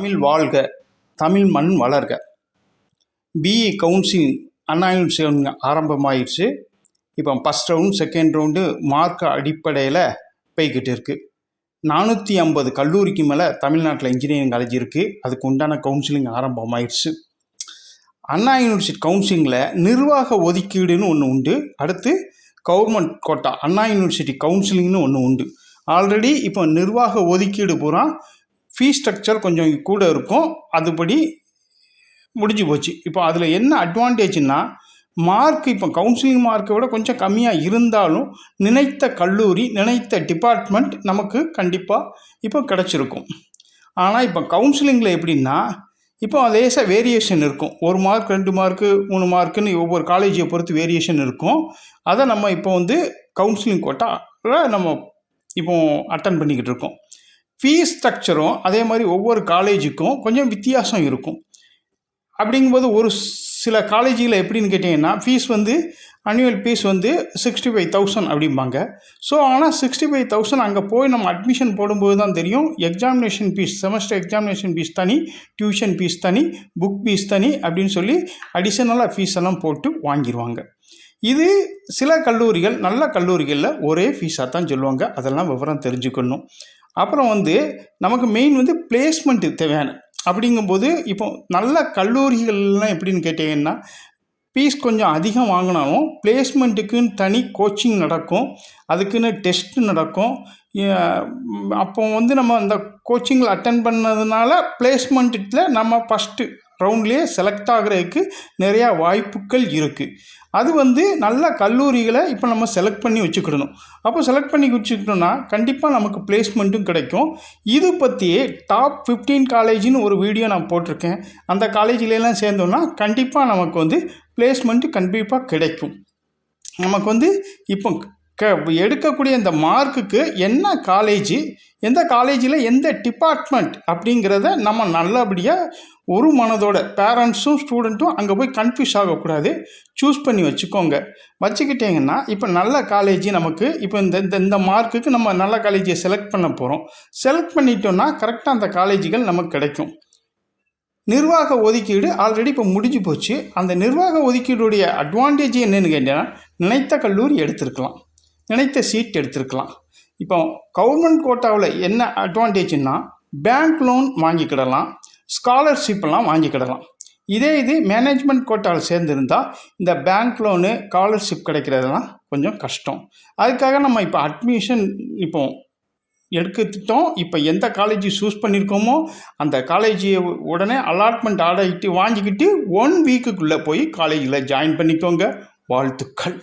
தமிழ் வாழ்க தமிழ் மண் வளர்க. பிஇ கவுன்சிலிங் அண்ணா யூனிவர்சிட்டி ஆரம்பமாயிடுச்சு இப்போ first round second round mark அடிப்படையில் போய்கிட்டு இருக்குது நானூற்றி ஐம்பது கல்லூரிக்கு மேலே தமிழ்நாட்டில் இன்ஜினியரிங் காலேஜ் இருக்குது அதுக்கு உண்டான கவுன்சிலிங் ஆரம்பமாயிடுச்சு அண்ணா யூனிவர்சிட்டி கவுன்சிலிங்கில் நிர்வாக ஒதுக்கீடுன்னு ஒன்று உண்டு. அடுத்து கவர்மெண்ட் கோட்டா அண்ணா யூனிவர்சிட்டி கவுன்சிலிங்னு ஒன்று உண்டு. ஆல்ரெடி இப்போ நிர்வாக ஒதுக்கீடு பூரா ஃபீஸ் ஸ்ட்ரக்சர் கொஞ்சம் கூட இருக்கும். அதுபடி முடிஞ்சு போச்சு. இப்போ அதில் என்ன அட்வான்டேஜ்னா மார்க் இப்போ கவுன்சிலிங் மார்க்கை விட கொஞ்சம் கம்மியாக இருந்தாலும் நினைத்த கல்லூரி நினைத்த டிபார்ட்மெண்ட் நமக்கு கண்டிப்பாக இப்போ கிடச்சிருக்கும். ஆனால் இப்போ கவுன்சிலிங்கில் எப்படின்னா இப்போ லேசாக வேரியேஷன் இருக்கும். ஒரு மார்க் ரெண்டு மார்க்கு மூணு மார்க்குன்னு ஒவ்வொரு காலேஜை பொறுத்து வேரியேஷன் இருக்கும். அதை நம்ம இப்போ வந்து கவுன்சிலிங் கோட்டாவில் நம்ம இப்போ அட்டன் பண்ணிக்கிட்டு இருக்கோம். ஃபீஸ் ஸ்ட்ரக்சரும் அதே மாதிரி ஒவ்வொரு காலேஜுக்கும் கொஞ்சம் வித்தியாசம் இருக்கும். அப்படிங்கும்போது ஒரு சில காலேஜில் எப்படின்னு கேட்டிங்கன்னா ஃபீஸ் வந்து அனுவல் ஃபீஸ் வந்து சிக்ஸ்டி ஃபைவ் தௌசண்ட் அப்படிம்பாங்க. ஸோ ஆனால் சிக்ஸ்டி ஃபைவ் தௌசண்ட் அங்கே போய் நம்ம அட்மிஷன் போடும்போது தான் தெரியும் examination fees semester examination fees தனி டியூஷன் ஃபீஸ் தனி புக் ஃபீஸ் தனி அப்படின்னு சொல்லி அடிஷனலாக ஃபீஸ் எல்லாம் போட்டு வாங்கிடுவாங்க இது சில கல்லூரிகள் நல்ல கல்லூரிகளில் ஒரே ஃபீஸாக தான் சொல்லுவாங்க. அதெல்லாம் விவரம் தெரிஞ்சுக்கணும். அப்புறம் வந்து நமக்கு மெயின் வந்து பிளேஸ்மெண்ட்டு தேவையான. அப்படிங்கும்போது இப்போ நல்ல கல்லூரிகள்லாம் எப்படின்னு கேட்டிங்கன்னா ஃபீஸ் கொஞ்சம் அதிகம் வாங்கினாலும் பிளேஸ்மெண்ட்டுக்குன்னு தனி கோச்சிங் நடக்கும். அதுக்குன்னு டெஸ்ட் நடக்கும். அப்போ வந்து நம்ம அந்த கோச்சிங்கில் அட்டன் பண்ணதுனால பிளேஸ்மெண்ட்டில் நம்ம ஃபஸ்ட்டு ரவுண்ட்லேயே செலக்ட் ஆகிறதுக்கு நிறையா வாய்ப்புகள் இருக்குது அது வந்து நல்ல கல்லூரிகளை இப்போ நம்ம செலக்ட் பண்ணி வச்சுக்கிடணும். அப்போ செலக்ட் பண்ணி வச்சுக்கிட்டோம்னா கண்டிப்பாக நமக்கு பிளேஸ்மெண்ட்டும் கிடைக்கும். இது பற்றியே டாப் ஃபிஃப்டீன் காலேஜின்னு ஒரு வீடியோ நான் போட்டிருக்கேன். அந்த காலேஜிலலாம் சேர்ந்தோம்னா கண்டிப்பாக நமக்கு வந்து பிளேஸ்மெண்ட்டு கண்டிப்பாக கிடைக்கும். நமக்கு வந்து இப்போ க எடுக்கக்கூடிய இந்த மார்க்குக்கு என்ன காலேஜு எந்த காலேஜில் எந்த டிபார்ட்மெண்ட் அப்படிங்கிறத நம்ம நல்லபடியாக ஒரு மனதோட பேரண்ட்ஸும் ஸ்டூடெண்ட்டும் அங்கே போய் கன்ஃபியூஸ் ஆகக்கூடாது. சூஸ் பண்ணி வச்சுக்கோங்க. வச்சுக்கிட்டிங்கன்னா இப்போ நல்ல காலேஜ் நமக்கு இப்போ இந்த இந்த இந்த மார்க்குக்கு நம்ம நல்ல காலேஜை செலக்ட் பண்ண போகிறோம் செலக்ட் பண்ணிட்டோம்னா கரெக்டாக அந்த காலேஜுகள் நமக்கு கிடைக்கும். நிர்வாக ஒதுக்கீடு ஆல்ரெடி இப்போ முடிஞ்சு போச்சு. அந்த நிர்வாக ஒதுக்கீடுடைய அட்வான்டேஜ் என்னென்னு கேட்டீங்கன்னா நினைத்த கல்லூரி எடுத்திருக்கலாம். நினைத்த சீட் எடுத்திருக்கலாம். இப்போ கவர்மெண்ட் கோட்டாவில் என்ன அட்வான்டேஜ்னா பேங்க் லோன் வாங்கிக்கிடலாம் ஸ்காலர்ஷிப்லாம் வாங்கிக்கிடலாம். இதே இது மேனேஜ்மெண்ட் கோட்டாவில் சேர்ந்துருந்தால் இந்த பேங்க் லோனு ஸ்காலர்ஷிப் கிடைக்கிறதெல்லாம் கொஞ்சம் கஷ்டம். அதுக்காக நம்ம இப்போ அட்மிஷன் இப்போ எடுத்துட்டோம் இப்போ எந்த காலேஜ் சூஸ் பண்ணியிருக்கோமோ அந்த காலேஜை உடனே அலாட்மெண்ட் ஆர்டர் வாங்கிக்கிட்டு ஒன் வீக்குக்குள்ளே போய் காலேஜில் ஜாயின் பண்ணிக்கோங்க. வாழ்த்துக்கள்.